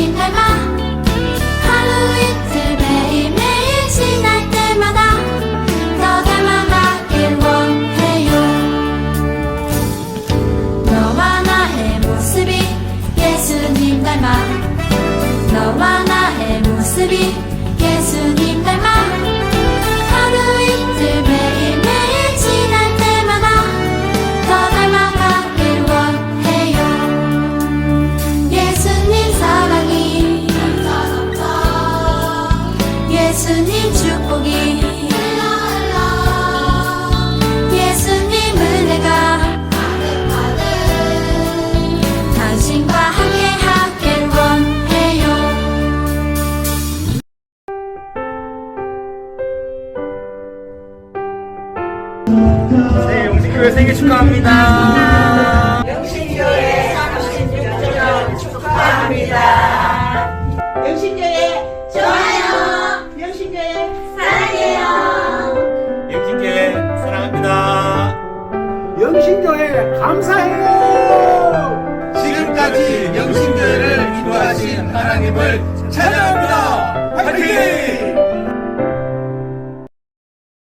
你来吗？ 예수님 축복이. 예수님 은혜가 당신과 함께 하길 원해요. 네, 용신교회 생일 축하합니다. 영신교회 영신교회 감사해요. 지금까지 영신교회를 인도하신 하나님을 찬양합니다. 화이팅!